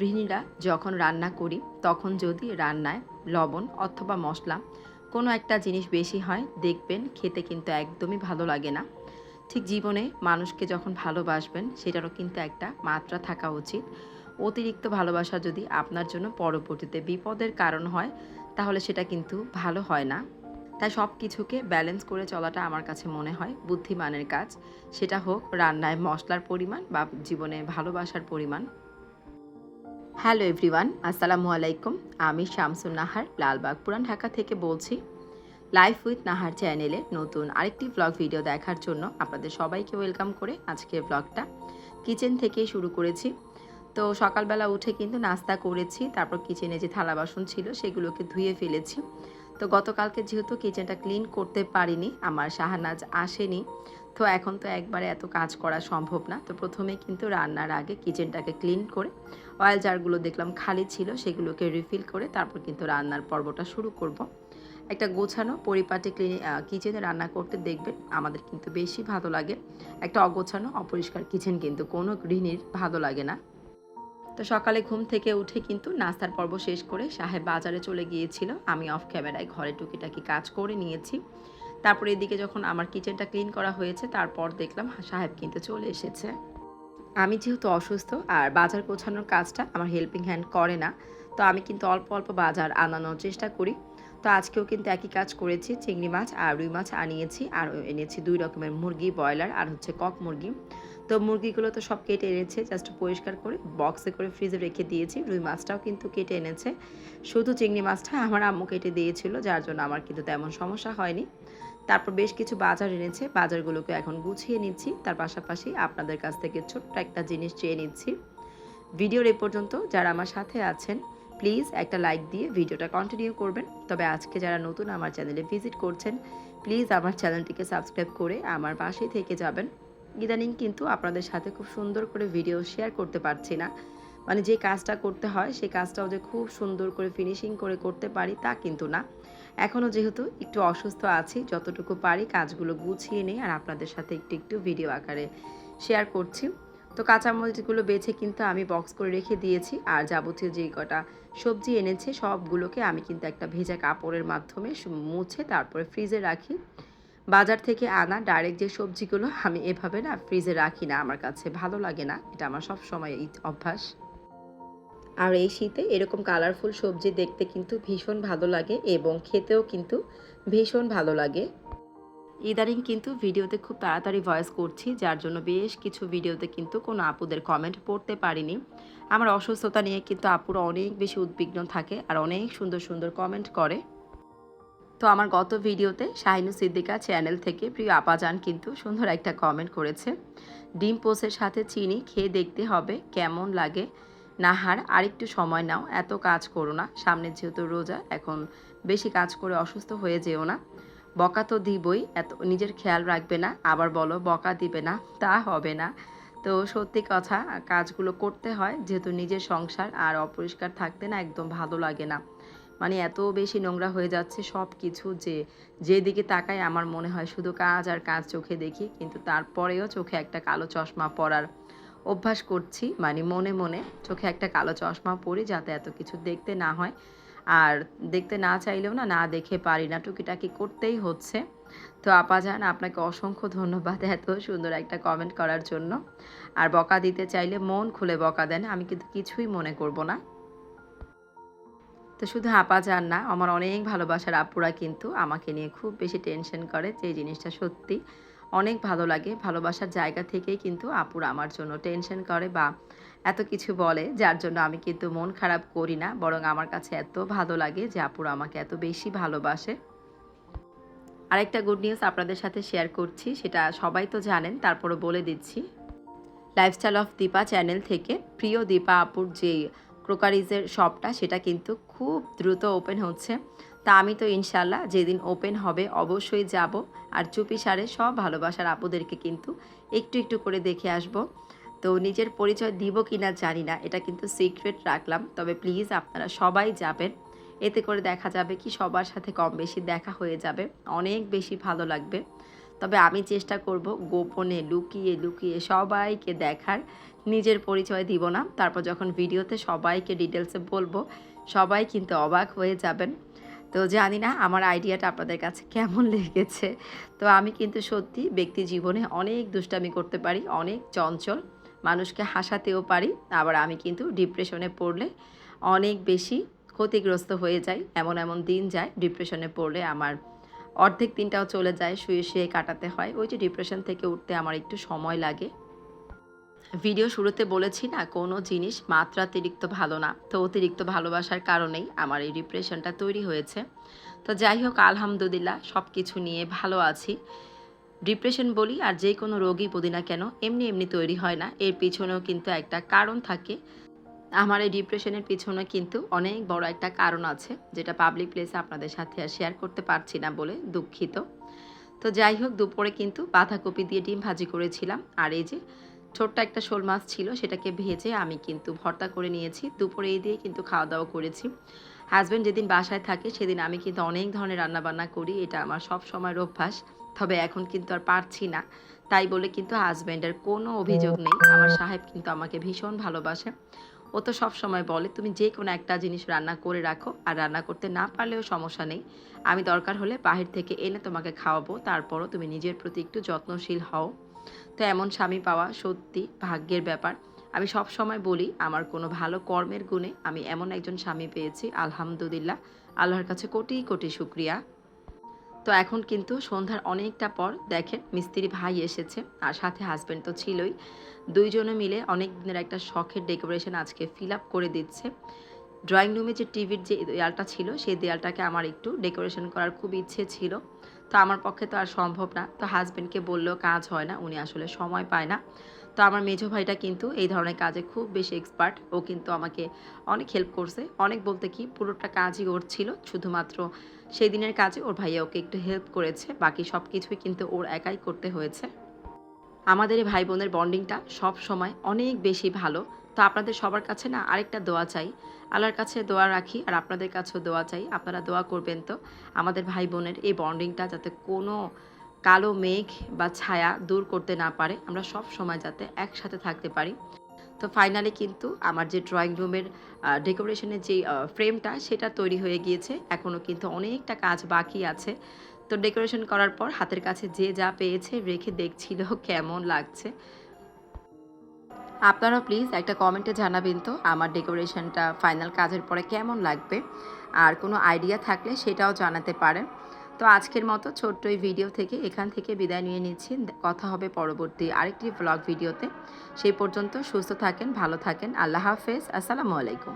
গৃহিণীরা যখন রান্না করি, তখন যদি রান্নায় লবণ অথবা মশলা কোনো একটা জিনিস বেশি হয়, দেখবেন খেতে কিন্তু একদমই ভালো লাগে না। ঠিক জীবনে মানুষকে যখন ভালোবাসবেন, সেটারও কিন্তু একটা মাত্রা থাকা উচিত। অতিরিক্ত ভালোবাসা যদি আপনার জন্য পরবর্তীতে বিপদের কারণ হয়, তাহলে সেটা কিন্তু ভালো হয় না। তাই সব কিছুকে ব্যালেন্স করে চলাটা আমার কাছে মনে হয় বুদ্ধিমানের কাজ। সেটা হোক রান্নায় মশলার পরিমাণ বা জীবনে ভালোবাসার পরিমাণ। হ্যালো এভরিওয়ান, আসসালামু আলাইকুম। আমি শামসুন নাহার লালবাগ পুরান ঢাকা থেকে বলছি। লাইফ উইথ নাহার চ্যানেলে নতুন আরেকটি ব্লগ ভিডিও দেখার জন্য আপনাদের সবাইকে ওয়েলকাম করে আজকের ব্লগটা কিচেন থেকেই শুরু করেছি। তো সকালবেলা উঠে কিন্তু নাস্তা করেছি, তারপর কিচেনে যে থালা বাসন ছিল সেগুলোকে ধুয়ে ফেলেছি। তো গতকালকে যেহেতু কিচেনটা ক্লিন করতে পারিনি, আমার শাহানাজ আসেনি তো এখন তো একবারে এত কাজ করা সম্ভব না। তো প্রথমে কিন্তু রান্নার আগে কিচেনটাকে ক্লিন করে অয়েল জারগুলো দেখলাম খালি ছিল, সেগুলোকে রিফিল করে তারপর কিন্তু রান্নার পর্বটা শুরু করব। একটা গোছানো পরিপাটি ক্লিন কিচেনে রান্না করতে দেখবেন, আমাদের কিন্তু বেশি ভালো লাগে। একটা অগোছানো, অপরিষ্কার কিচেন কিন্তু কোনো গৃহিণীর ভালো লাগে না। তো সকালে ঘুম থেকে উঠে কিন্তু নাস্তার পর্ব শেষ করে সাহেব বাজারে চলে গিয়েছিল। আমি অফ ক্যামেরায় ঘরে টুকিটাকি কাজ করে নিয়েছি। তারপরে এদিকে যখন আমার কিচেনটা ক্লিন করা হয়েছে, তারপর দেখলাম সাহেব কিন্তু চলে এসেছে। আমি যেহেতু অসুস্থ আর বাজার গোছানোর কাজটা আমার হেল্পিং হ্যান্ড করে না, তো আমি কিন্তু অল্প অল্প বাজার আনানোর চেষ্টা করি। তো আজকেও কিন্তু একই কাজ করেছি, চিংড়ি মাছ আর রুই মাছ আনিয়েছি, আর এনেছি দুই রকমের মুরগি, ব্রয়লার আর হচ্ছে কক মুরগি। তো মুরগিগুলো তো সব কেটে এনেছে জাস্ট পরিষ্কার করে বক্সে করে ফ্রিজে রেখে দিয়েছি, রুই মাছটাও কিন্তু কেটে এনেছে। শুধু চিংড়ি মাছটা আমার আম্মু কেটে দিয়েছিল, যার জন্য আমার কিন্তু তেমন সমস্যা হয়নি। তারপর বেশ কিছু বাজার এনেছে। বাজারগুলোকে এখন গুছিয়ে নিচ্ছি। তার পাশাপাশি আপনাদের কাছ থেকে ছোট্ট একটা জিনিস চেয়ে নিচ্ছি। ভিডিওর এ পর্যন্ত যারা আমার সাথে আছেন, প্লিজ একটা লাইক দিয়ে ভিডিওটা কন্টিনিউ করবেন। তবে আজকে যারা নতুন আমার চ্যানেলে ভিজিট করছেন, প্লিজ আমার চ্যানেলটিকে সাবস্ক্রাইব করে আমার পাশেই থেকে যাবেন। ইদানিং কিন্তু আপনাদের সাথে খুব সুন্দর করে ভিডিও শেয়ার করতে পারছি না। মানে যে কাজটা করতে হয় সেই কাজটাও যে খুব সুন্দর করে ফিনিশিং করে করতে পারি তা কিন্তু না। এখনও যেহেতু একটু অসুস্থ আছি, যতটুকু পারি কাজগুলো গুছিয়ে নিই আর আপনাদের সাথে একটু একটু ভিডিও আকারে শেয়ার করছি। তো কাঁচামরিচগুলো বেছে কিন্তু আমি বক্স করে রেখে দিয়েছি আর যাবতীয় যে কটা সবজি এনেছে সবগুলোকে আমি কিন্তু একটা ভেজা কাপড়ের মাধ্যমে মুছে তারপরে ফ্রিজে রাখি। বাজার থেকে আনা ডাইরেক্ট যে সবজিগুলো আমি এভাবে না ফ্রিজে রাখি না, আমার কাছে ভালো লাগে না, এটা আমার সব সময় অভ্যাস। আর এই শীতে এরকম কালারফুল সবজি দেখতে কিন্তু ভীষণ ভালো লাগে এবং খেতেও কিন্তু ভীষণ ভালো লাগে। ইদানিং কিন্তু ভিডিওতে খুব তাড়াতাড়ি ভয়েস করছি, যার জন্য বেশ কিছু ভিডিওতে কিন্তু কোনো আপুদের কমেন্ট পড়তে পারিনি। আমার অসুস্থতা নিয়ে কিন্তু আপুরা অনেক বেশি উদ্বিগ্ন থাকে আর অনেক সুন্দর সুন্দর কমেন্ট করে। তো আমার গত ভিডিওতে শাহিনু সিদ্দিকা চ্যানেল থেকে প্রিয় আপাজান কিন্তু সুন্দর একটা কমেন্ট করেছে। ডিম পোসের সাথে চিনি খেয়ে দেখতে হবে, কেমন লাগে? নাহার, আরেকটু সময় নাও, এত কাজ করো না। সামনে যেহেতু রোজা, এখন বেশি কাজ করে অসুস্থ হয়ে যেও না। বকা তো দিবই, এত নিজের খেয়াল রাখবে না। আবার বলো, বকা দিবে না, তা হবে না। তো সত্যি কথা, কাজগুলো করতে হয়, যেহেতু নিজের সংসার আর অপরিষ্কার থাকতে না একদম ভালো লাগে না। মানে এত বেশি নোংরা হয়ে যাচ্ছে সব কিছু যে, যেদিকে তাকায় আমার মনে হয় শুধু কাজ আর কাজ চোখে দেখি, কিন্তু তারপরেও চোখে একটা কালো চশমা পরার অভ্যাস করছি মানে মনে মনে চোখে একটা কালো চশমা পরি যাতে এত কিছু দেখতে না হয়। আর দেখতে না চাইলেও না না দেখে পারি না। টুকিটাকি করতেই হচ্ছে। তো আপা যান আপনাকে অসংখ্য ধন্যবাদ এত সুন্দর একটা কমেন্ট করার জন্য। আর বকা দিতে চাইলে মন খুলে বকা দেন, আমি কিন্তু কিছুই মনে করব না। তো শুধু আপা যান না, আমার অনেক ভালোবাসার আপুরা কিন্তু আমাকে নিয়ে খুব বেশি টেনশন করে যে জিনিসটা সত্যি। অনেক ভালো লাগে। ভালোবাসার জায়গা থেকেই কিন্তু আপুরা আমার জন্য টেনশন করে বা এত কিছু বলে, যার জন্য আমি কিন্তু মন খারাপ করি না। বরং আমার কাছে এত ভালো লাগে যে আপুরা আমাকে এত বেশি ভালোবাসে। আরেকটা গুড নিউজ আপনাদের সাথে শেয়ার করছি, সেটা সবাই তো জানেন, তারপরও বলে দিচ্ছি। লাইফস্টাইল অফ দীপা চ্যানেল থেকে প্রিয় দীপা আপুর যে ক্রোকারিজের শপটা সেটা কিন্তু খুব দ্রুত ওপেন হচ্ছে। তা আমি তো ইনশাল্লাহ যেদিন ওপেন হবে অবশ্যই যাব। আর চুপি সারে সব ভালোবাসার আপুদেরকে কিন্তু একটু একটু করে দেখে আসব। তো নিজের পরিচয় দিব কি না জানি না, এটা কিন্তু সিক্রেট রাখলাম। তবে প্লিজ আপনারা সবাই যাবেন। এতে করে দেখা যাবে কি সবার সাথে কম বেশি দেখা হয়ে যাবে। অনেক বেশি ভালো লাগবে। তবে আমি চেষ্টা করব গোপনে লুকিয়ে লুকিয়ে সবাইকে দেখার। নিজের পরিচয় দিব না। তারপর যখন ভিডিওতে সবাইকে ডিটেলসে বলব, সবাই কিন্তু অবাক হয়ে যাবেন। তো জানি না আমার আইডিয়াটা আপনাদের কাছে কেমন লেগেছে। তো আমি কিন্তু সত্যি ব্যক্তি জীবনে অনেক দুষ্টামি করতে পারি, অনেক চঞ্চল, মানুষকে হাসাতেও পারি, আবার আমি কিন্তু ডিপ্রেশনে পড়লে অনেক বেশি ক্ষতিগ্রস্ত হয়ে যাই, এমন এমন দিন যায় ডিপ্রেশনে পড়লে আমার অর্ধেক দিনটাও চলে যায়, শুয়ে শুয়ে কাটাতে হয়। ওই যে ডিপ্রেশন থেকে উঠতে আমার একটু সময় লাগে। ভিডিও শুরুতে বলেছি না, কোনো জিনিস মাত্রাতিরিক্ত ভালো না। তো অতিরিক্ত ভালোবাসার কারণেই আমার এই ডিপ্রেশনটা তৈরি হয়েছে। তো যাই হোক, আলহামদুলিল্লাহ সব কিছু নিয়ে ভালো আছি। ডিপ্রেশন বলি, আর যে কোনো রোগই বলি না কেন, এমনি এমনি তৈরি হয় না। এর পিছনেও কিন্তু একটা কারণ থাকে। আমার এই ডিপ্রেশনের পিছনে কিন্তু অনেক বড় একটা কারণ আছে, যেটা পাবলিক প্লেসে আপনাদের সাথে আর শেয়ার করতে পারছি না বলে দুঃখিত। তো যাই হোক, দুপুরে কিন্তু বাঁধাকপি দিয়ে ডিম ভাজি করেছিলাম। আর এই যে ছোট্ট একটা শোল মাছ ছিল, সেটাকে ভেজে আমি কিন্তু ভর্তা করে নিয়েছি। দুপুরে এই দিয়ে কিন্তু খাওয়া দাওয়া করেছি। হাজব্যান্ড যেদিন বাসায় থাকে, সেদিন আমি কিন্তু অনেক ধরনের রান্নাবান্না করি। এটা আমার সব সময়ের অভ্যাস, তবে এখন কিন্তু আর পারছি না। তাই বলে কিন্তু হাজব্যান্ডের কোনো অভিযোগ নেই। আমার সাহেব কিন্তু আমাকে ভীষণ ভালোবাসে। ও তো সব সময় বলে, তুমি যে কোনো একটা জিনিস রান্না করে রাখো, আর রান্না করতে না পারলেও সমস্যা নেই। আমি দরকার হলে বাহির থেকে এনে তোমাকে খাওয়াবো। তারপরও তুমি নিজের প্রতি একটু যত্নশীল হও। তো এমন স্বামী পাওয়া সত্যি ভাগ্যের ব্যাপার। আমি সব সময় বলি, আমার কোনো ভালো কর্মের গুণে আমি এমন একজন স্বামী পেয়েছি, আলহামদুলিল্লাহ, আল্লাহর কাছে কোটি কোটি শুক্রিয়া। তো এখন কিন্তু সন্ধ্যার অনেকটা পর দেখেন মিস্ত্রি ভাই এসেছে, আর সাথে হাজব্যান্ড তো ছিলই। দুইজনে মিলে অনেক দিনের একটা শখের ডেকোরেশন আজকে ফিল আপ করে দিচ্ছে। ড্রয়িং রুমে যে টিভির যে দেয়ালটা ছিল, সেই দেয়ালটাকে আমার একটু ডেকোরেশন করার খুব ইচ্ছে ছিল। তো আমার পক্ষে তো আর সম্ভব না। তো হাজব্যান্ডকে বললেও কাজ হয় না, উনি আসলে সময় পায় না। তো আমার মেজো ভাইটা কিন্তু এই ধরনের কাজে খুব বেশি এক্সপার্ট ও কিন্তু আমাকে অনেক হেল্প করছে। অনেক বলতে কি, পুরোটা কাজই ওর ছিল, শুধুমাত্র সেই দিনের কাজে ওর ভাইয়া ওকে একটু হেল্প করেছে। বাকি সব কিছুই কিন্তু ওর একাই করতে হয়েছে। আমাদের ভাই বোনের বন্ডিংটা সব সময় অনেক বেশি ভালো। তো আপনাদের সবার কাছে না আরেকটা দোয়া চাই। আল্লাহর কাছে দোয়া রাখি আর আপনাদের কাছেও দোয়া চাই। আপনারা দোয়া করবেন তো আমাদের ভাই বোনের এই বন্ডিংটা যাতে কোনো কালো মেঘ বা ছায়া দূর করতে না পারে। আমরা সব সময় যাতে একসাথে থাকতে পারি। তো ফাইনালি কিন্তু আমার যে ড্রয়িং রুমের ডেকোরেশনের যে ফ্রেমটা সেটা তৈরি হয়ে গিয়েছে। এখনও কিন্তু অনেকটা কাজ বাকি আছে। তো ডেকোরেশন করার পর হাতের কাছে যে যা পেয়েছে রেখে দেখছিল কেমন লাগছে। আপনারাও প্লিজ একটা কমেন্টে জানাবেন তো, আমার ডেকোরেশনটা ফাইনাল কাজের পরে কেমন লাগবে? আর কোনো আইডিয়া থাকলে সেটাও জানাতে পারেন। তো আজকের মতো ছোট্ট এই ভিডিও থেকে এখান থেকে বিদায় নিয়ে নিচ্ছি। কথা হবে পরবর্তী আরেকটি ব্লগ ভিডিওতে সেই পর্যন্ত সুস্থ থাকেন, ভালো থাকেন। আল্লাহ হাফেজ। আসসালামু আলাইকুম।